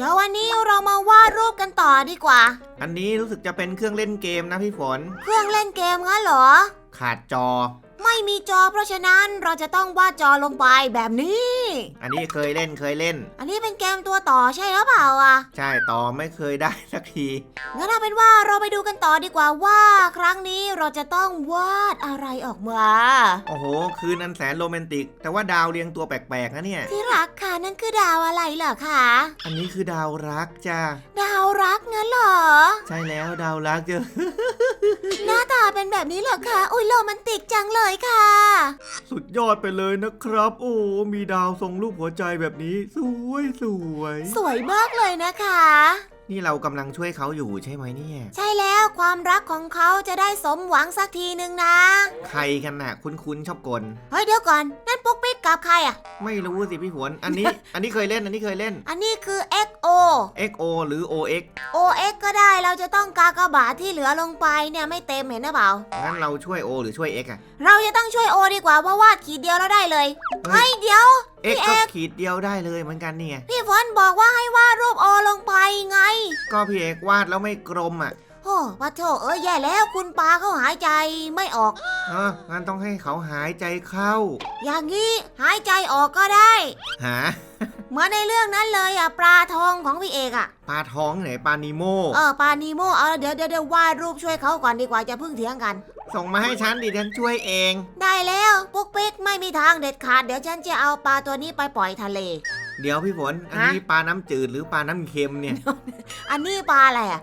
เดี๋ยววันนี้เรามาวาดรูปกันต่อดีกว่า อันนี้รู้สึกจะเป็นเครื่องเล่นเกมนะพี่ฝน เครื่องเล่นเกมงั้นเหรอ ขาดจอ ไม่มีจอ เพราะฉะนั้นเราจะต้องวาดจอลงไปแบบนี้ อันนี้เคยเล่นเคยเล่น อันนี้เป็นเกมตัวต่อใช่หรือเปล่าอะ ใช่ต่อไม่เคยได้สักที งั้นเอาเป็นว่าเราไปดูกันต่อดีกว่าว่าครั้งนี้เราจะต้องวาดอะไรออกมา โอ้โห คืนอันแสนโรแมนติก แต่ว่าดาวเรียงตัวแปลกๆนะเนี่ย ที่รักค่ะนั่นคือดาวอะไรเหรอคะอันนี้คือดาวรักจ้าดาวรักงั้นเหรอ ใช่แล้วดาวรักเจอ หน้าตาเป็นแบบนี้เหรอคะ อุ้ยโรแมนติกจังเลยค่ะ สุดยอดไปเลยนะครับ โอ้มีดาวทรงรูปหัวใจแบบนี้ สวยสวย สวยมากเลยนะคะ นี่เรากำลังช่วยเขาอยู่ใช่ไหมเนี่ย ใช่แล้วความรักของเขาจะได้สมหวังสักทีหนึ่งนะ ใครกันน่ะ คุ้นๆชอบกล เฮ้ยเดี๋ยวก่อน นั่น ปุ๊กปิ๊กกับใครอะ ไม่รู้สิพี่ฝนอันนี้ อันนี้เคยเล่น อันนี้เคยเล่น อันนี้คือ XO XO หรือ OX OX ก็ได้เราจะต้องกากบาทที่เหลือลงไปเนี่ยไม่เต็มเห็นหรือเปล่า งั้นเราช่วย O หรือช่วย X อะเราจะต้องช่วย O ดีกว่าเพราะวาดขีดเดียวแล้วได้เลยเฮ้ยเฮ้ยเดี๋ยว X พี่ก็เอกขีดเดียวได้เลยเหมือนกันเนี่ยพี่ฝนบอกว่าให้วาดรูป O ลงไปไง ก็พี่เอกวาดแล้วไม่กลมอะ โอ้ปะโถเอ้ยแย่แล้วคุณปาเขาหายใจไม่ออกเอองั้นต้องให้เขาหายใจเข้า อย่างนี้หายใจออกก็ได้ หาเหมือนในเรื่องนั้นเลยอะปลาทองของพี่เอกอะ ปลาท้องไหนปลานิโมเออปลานีโมเอาเดี๋ยวเดี๋ยวเดี๋ยววาดรูปช่วยเขาก่อนดีกว่าจะเพิ่งเถียงกัน ส่งมาให้ฉันดิฉันช่วยเอง ได้แล้วปุ๊กปิ๊กไม่มีทางเด็ดขาดเดี๋ยวฉันจะเอาปลาตัวนี้ไปปล่อยทะเล เดี๋ยวพี่ฝน อันฮะนี้ปลาน้ำจืดหรือปลาน้ำเค็มเนี่ย อันนี้ปลาอะไรอะ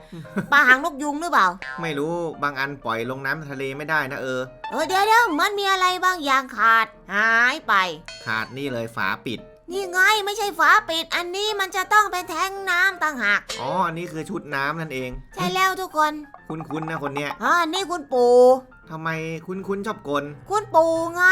ปลาหางนกยุงหรือเปล่า ไม่รู้ บางอันปล่อยลงน้ำทะเลไม่ได้นะเออ เออเดี๋ยวเดี๋ยวมันมีอะไรบางอย่างขาด หายไป ขาดนี่เลยฝาปิด นี่ไงไม่ใช่ฝาปิด อันนี้มันจะต้องเป็นแทงน้ำต่างหาก อ๋อ อันนี้คือชุดน้ำนั่นเอง ใช่แล้วทุกคน คุ้นๆนะคนเนี้ยอ่านี่คุณปู่ ทำไมคุ้นๆชอบกลคุณปู่ไง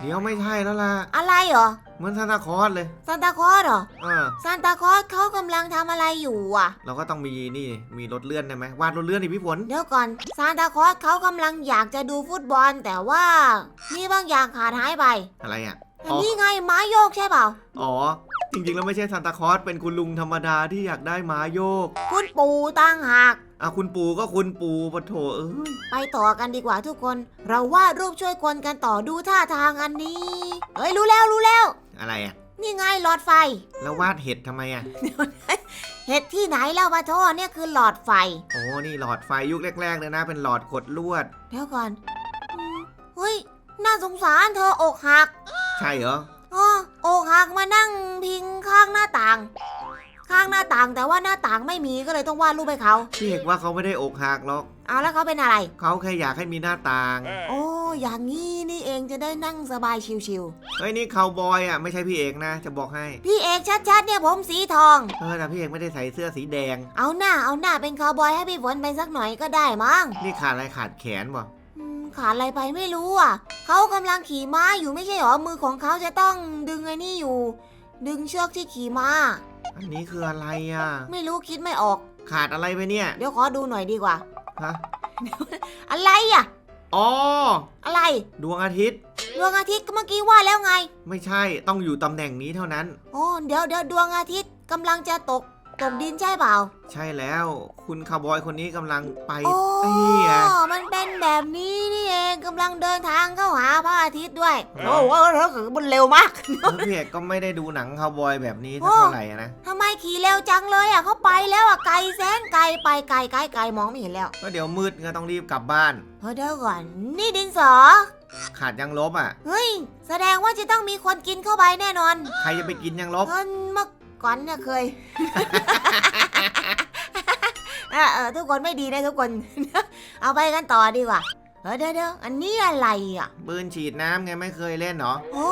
เดี๋ยวไม่ใช่แล้วล่ะ อะไรเหรอ เหมือนซานตาคลอสเลยซานตาคลอสเหรอเออซานตาคลอสเขากำลังทำอะไรอยู่อะ เราก็ต้องมีนี่ มีรถเลื่อนได้ไหมวาดรถเลื่อนดิพี่ฝน เดี๋ยวก่อนซานตาคลอสเขากำลังอยากจะดูฟุตบอลแต่ว่า มีบางอย่างขาดหายไปอะไรอะ อันนี้ไงม้าโยกใช่เปล่า อ๋อ จริงๆแล้วไม่ใช่ซานตาคลอสเป็นคุณลุงธรรมดาที่อยากได้ม้าโยก คุณปู่ตั้งหาก อะคุณปู่ก็คุณปู่ปะโถเอ้ยไปต่อกันดีกว่าทุกคน เราวาดรูปช่วยคนกันต่อดูท่าทางอันนี้เฮ้ยรู้แล้วรู้แล้ว อะไรอะ นี่ไงหลอดไฟ แล้ววาดเห็ดทำไมอะเห็ดที่ไหนแล้ววะโทษเนี่ยคือหลอดไฟ โอ้นี่หลอดไฟยุคแรกๆเลยนะ เป็นหลอดกดลวด เดี๋ยวก่อนอืมเฮ้ย น่าสงสารเธออกหักใช่เหรออ๋ออกหักมานั่งพิงข้างหน้าต่าง ข้างหน้าต่างแต่ว่าหน้าต่างไม่มีก็เลยต้องวาดรูปให้เขาพี่เอกว่าเขาไม่ได้อกหักหรอกเอาแล้วเขาเป็นอะไร เขาแค่อยากให้มีหน้าต่าง โอ้อย่างงี้นี่เองจะได้นั่งสบายชิวเฮ้ยนี่คาวบอยอะไม่ใช่พี่เอกนะ จะบอกให้ๆพี่เอกชัดๆเนี่ยผมสีทอง เออแต่พี่เอกไม่ได้ใส่เสื้อสีแดง เอาหน้าเอาหน้าเป็นคาวบอยให้พี่ฝนไปสักหน่อยก็ได้มั้งนี่ขาดอะไรขาดแขนบ่อืมขาดอะไรไปไม่รู้อะเขากำลังขี่ม้าอยู่ไม่ใช่หรอมือของเขาจะต้องดึงไอ้นี่อยู่ ดึงเชือกที่ขี่ม้า อันนี้คืออะไรอะ ไม่รู้คิดไม่ออก ขาดอะไรไปเนี่ย เดี๋ยวขอดูหน่อยดีกว่า ฮะ อะไรอะ อ๋อ อะไร ดวงอาทิตย์ ดวงอาทิตย์ก็เมื่อกี้ว่าแล้วไง ไม่ใช่ ต้องอยู่ตำแหน่งนี้เท่านั้น โอ้เดี๋ยวเดี๋ยวดวงอาทิตย์กำลังจะตก ตกดินใช่เปล่า ใช่แล้วคุณคาวบอยคนนี้กำลังไปโอ้เตี้ยมันเป็นแบบนี้นี่เองกำลังเดินทางเข้าหาพระอาทิตย์ด้วยอ๋โอ้อโหรถมันเร็วมากเออพี่เอกก็ไม่ได้ดูหนังคาวบอยแบบนี้สักโอ้เท่าไหร่อะนะทำไมขี่เร็วจังเลยอะเขาไปแล้วอะไกลแสนไกลไปไกลไกลไกลมองไม่เห็นแล้ว ก็เดี๋ยวมืดก็ต้องรีบกลับบ้านเฮ้ยเดี๋ยวก่อน นี่ดินสอ ขาดยังลบอะ เฮ้ย แสดงว่าจะต้องมีคนกินเข้าไปแน่นอน ใครจะไปกินยังลบเพิ่นเมื่อ ก่อนเนี่ยเคย เออเออทุกคนไม่ดีนะทุกคน เอาไปกันต่อดีกว่า เออเดี๋ยวเดี๋ยวอันนี้อะไรอะ ปืนฉีดน้ำไงไม่เคยเล่นเหรอ โอ้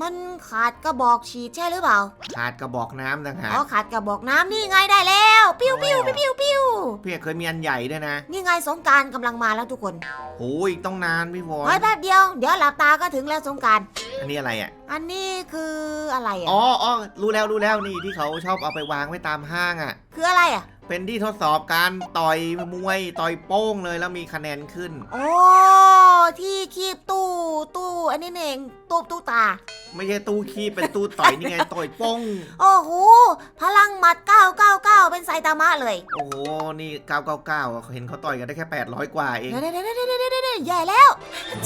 มันขาดกระบอกฉีดใช่หรือเปล่า ขาดกระบอกน้ำต่างหากอ๋อขาดกระบอกน้ำนี่ไงได้แล้ว ปิ้วปิ้วปิ้วปิ้วปิ้วพี่เอกเคยมีอันใหญ่ด้วยนะนี่ไงสงกรารกำลังมาแล้วทุกคนโอ้ยต้องนานพี่วอนเฮ้ยแป๊บเดียว เดี๋ยวหลับตาก็ถึงแล้วสงกราร อันนี้อะไรอะ อันนี้คืออะไรอะอ๋ออ๋อรู้แล้วรู้แล้วนี่ที่เขาชอบเอาไปวางไว้ตามห้างอะ คืออะไรอะ เป็นที่ทดสอบการต่อยมวยต่อยโป้งเลยแล้วมีคะแนนขึ้น โอ้ ที่คีบตู้ตู้ อันนี้เอง ตู้ตู้ตา ไม่ใช่ตู้ขี้เป็นตู้ต่อยนี่ไงต่อยโป้งโอ้โหพลังหมัด 999 เป็นไซตามะเลยโอ้โหนี่ 999อะเห็นเขาต่อยกันได้แค่ 800 กว่าเองเดี๋ยวเดี๋ยวเดี๋ยวเดี๋ยวเดี๋ยวเดี๋ยวแย่แล้ว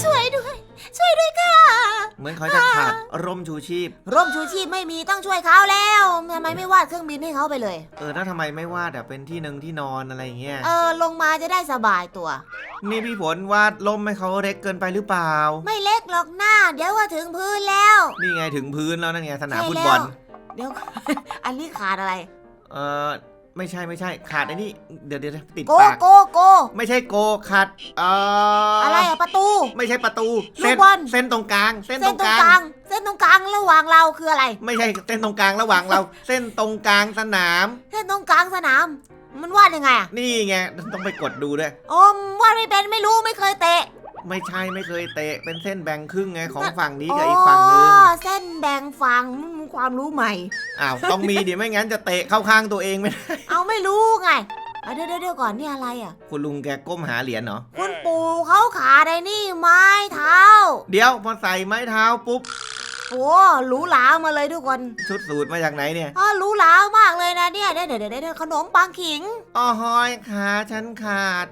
ช่วยด้วย ช่วยด้วยค่ะ เหมือนเขาจะขาดร่มชูชีพ ร่มชูชีพไม่มีต้องช่วยเขาแล้วทำไมไม่วาดเครื่องบินให้เขาไปเลย เออแล้วทำไมไม่วาดอะเป็นที่หนึ่งที่นอนอะไรอย่างเงี้ย เออลงมาจะได้สบายตัว นี่พี่ฝนวาดร่มให้เขาเล็กเกินไปหรือเปล่า ไม่เล็ก หรอกหน้า เดี๋ยวก็ถึงพื้นแล้ว นี่ไงถึงพื้นแล้วนั่นไงสนามใช่ฟุตแล้วบอล เดี๋ยวอันนี้ขาดอะไร เออไม่ใช่ไม่ใช่ขาดไอ้นี่เดี๋ยวเดี๋ยวติดโกปากโกโกไม่ใช่โกขาดเอ่ออะไรอะประตู ไม่ใช่ประตูลูกเส้นบอล เส้นตรงกลาง เส้นเส้ตนรงตรกงลางกลาง เส้นตรงกลางระหว่างเราคืออะไร ไม่ใช่เส้นตรงกลางระหว่างเรา เส้นตรงกลางสนาม เส้นตรงกลางสนาม มันวาดยังไงอะนี่ไงต้องไปกดดูด้วย โอมวาดไม่เป็นไม่รู้ไม่เคยเตะ ไม่ใช่ไม่เคยเตะ เป็นเส้นแบ่งครึ่งไงของฝั่งนี้กับอีกฝั่งนึงอ๋อเส้นแบ่งฝั่งอืมความรู้ใหม่อ้าวต้องมีเดี๋ยวไม่งั้นจะเตะเข้าข้างตัวเองไม่ได้เอาไม่รู้ไงเอาเดี๋ยวเดี๋ยวเดี๋ยวก่อนนี่อะไรอะ คุณลุงแกก้มหาเหรียญเหรอคุณปู่เขาขาได้นี่ไม้เท้า เดี๋ยวพอใส่ไม้เท้าปุ๊บโอ้หรูหรามาเลยทุกคนชุดสูตรมาจากไหนเนี่ยอ๋อหรูหรามากเลยนะเนี่ยเดี๋ยวเดี๋ยวเดี๋ยวเดี๋ยวขนมปังขิงอ้อหอยขาฉันขาด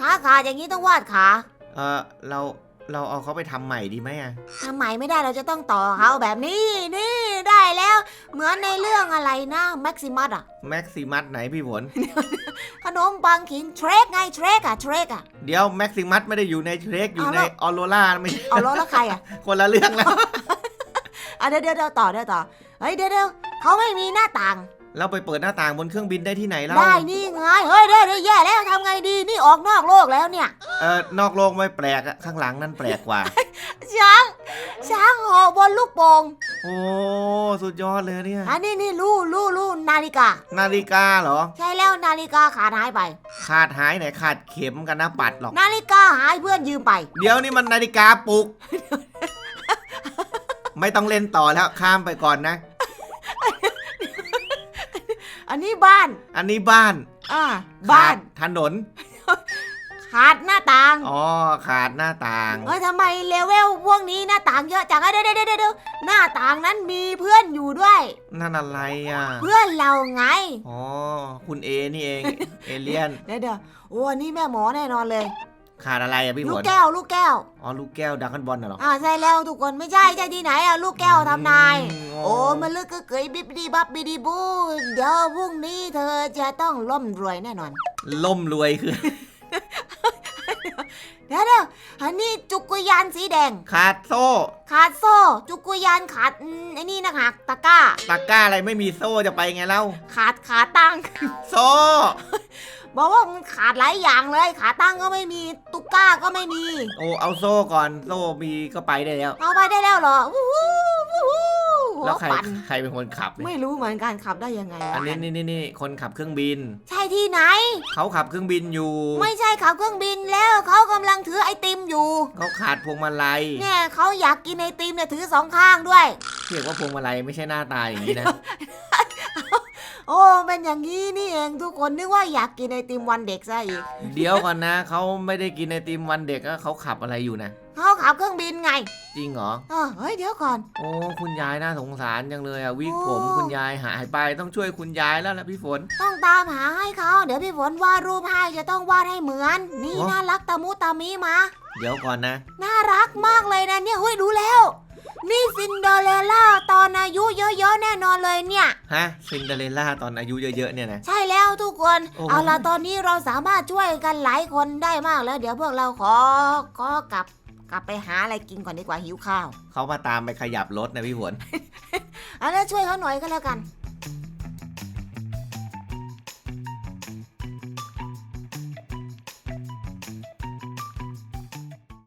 ขาขาดอย่างนี้ต้องวาดขา เออเราเราเอาเขาไปทำใหม่ดีไหมอะทำไมไม่ได้เราจะต้องต่อเขาแบบนี้นี่ได้แล้ว เหมือนในเรื่องอะไรนะแม็กซิมัสอะแม็กซิมัสไหนพี่ฝนขนมปังขิงเทรกไงเทรกอะเทรกอะ เดี๋ยวแม็กซิมัสไม่ได้อยู่ในเทรคอยู่ในออโรล่าไม่ใช่เอาแล้วแล้วใครอะคนละเรื่องแล้ว อะเดี๋ยวเดี๋ยวเดี๋ยวต่อเดี๋ยวต่อเฮ้ยเดี๋ยวเดี๋ยวเขาไม่มีหน้าต่าง เราไปเปิดหน้าต่างบนเครื่องบินได้ที่ไหนเล่าได้นี่ไงเฮ้ยเดี๋ยวเดี๋ยวแย่แล้วทำไงดีนี่ออกนอกโลกแล้วเนี่ย เออนอกโลกไม่แปลกอะข้างหลังนั่นแปลกกว่า ช้าง ช้างเหอบนลูกโป่งโอ้สุดยอดเลยเนี่ย อันนี้นี่ลู่ลู่ลู่นาฬิกา นาฬิกาเหรอ ใช่แล้วนาฬิกาขาดหายไป ขาดหายไหนขาดเข็มกันนะปัดหรอกนาฬิกาหายเพื่อนยืมไป เดี๋ยวนี่มันนาฬิกาปลุก ไม่ต้องเล่นต่อแล้วข้ามไปก่อนนะ อันนี้บ้านอันนี้บ้านอ่าบ้านขดถนน ขาดหน้าต่างอ๋อ ขาดหน้าต่าง เอ้ยทำไมเลเวลพวกนี้หน้าต่างเยอะจังเอ้ยเดี๋ยวเดี๋ยวเดี๋ยวเดี๋ยวหน้าต่างนั้นมีเพื่อนอยู่ด้วย นั่นอะไรอะ เพื่อนเราไง อ๋อ คุณเอนี่เอง เอเลียน เดี๋ยวเดี๋ยวโอ้อันนี้แม่หมอแน่นอนเลย ขาดอะไรอะพี่ฝลูกนแก้วลูกแก้ว อ๋อลูกแก้วดักกันบอลน่ะเหรออ่าใช่แล้วทุกคนไม่ใช่ใช่ที่ไหนอะลูกแก้วทำนายอืมโอ้มันลึกก็เกยบิบดีบับบิดีบูเดี๋ยวพรุ่งนี้เธอจะต้องร่ำรวยแน่นอน ล่มรวยคือ เดี๋ยวเดี๋ยวอันนี้จุกกุยานสีแดง ขาดโซ่ ขาดโซ่ จุกกุยานขาดอืมไอ้นี่นะหักตะกร้า ตะกร้าอะไรไม่มีโซ่จะไปไงเล่า ขาดขาตั้ง โซ่ บอกว่ามันขาดหลายอย่างเลย ขาตั้งก็ไม่มี ตุกก้าก็ไม่มี โอ้เอาโซ่ก่อน โซ่มีก็ไปได้แล้ว เอาไปได้แล้วเหรอวู้ฮู้วู้ฮู้หัว แล้วใครปั่นใครเป็นคนขับเนี่ยไม่รู้เหมือนกันขับได้ยังไงอันนี้นี่นี่นี่คนขับเครื่องบิน ใช่ที่ไหน เขาขับเครื่องบินอยู่ ไม่ใช่ขับเครื่องบินแล้วเขากำลังถือไอติมอยู่ เขาขาดพวงมาลัยเนี่ยเขาอยากกินไอติมเนี่ยถือสองข้างด้วย เรียกว่าพวงมาลัยไม่ใช่หน้าตาอย่างนี้นะโอ้ เป็นอย่างนี้นี่เองทุกคนนึกว่าอยากกินไอติมวันเด็กซะอีกเดี๋ยวก่อนนะ เขาไม่ได้กินไอติมวันเด็กก็เขาขับอะไรอยู่นะ เขาขับเครื่องบินไงจริงเหรอ เออเฮ้ยเดี๋ยวก่อน โอ้คุณยายน่าสงสารจังเลยอะวิกโอ้ผมคุณยายหายไปต้องช่วยคุณยายแล้วล่ะพี่ฝน ต้องตามหาให้เขาเดี๋ยวพี่ฝนวาดรูปให้จะต้องวาดให้เหมือน นี่โอ้ น่ารักตะมุตะมิมา เดี๋ยวก่อนนะ น่ารักมากเลยนะเนี่ยเฮ้ยดูแล้ว นี่ซินเดอเรลล่าตอนอายุเยอะๆแน่นอนเลยเนี่ย ฮะซินเดอเรลล่าตอนอายุเยอะๆเนี่ยนะ ใช่แล้วทุกคน โอ้ เอาล่ะตอนนี้เราสามารถช่วยกันหลายคนได้มากแล้ว เดี๋ยวพวกเราขอขอกลับกลับไปหาอะไรกินก่อนดีกว่าหิวข้าวเขามาตามไปขยับรถนะพี่ฝน เอาล่ะช่วยเขาหน่อยก็แล้วกัน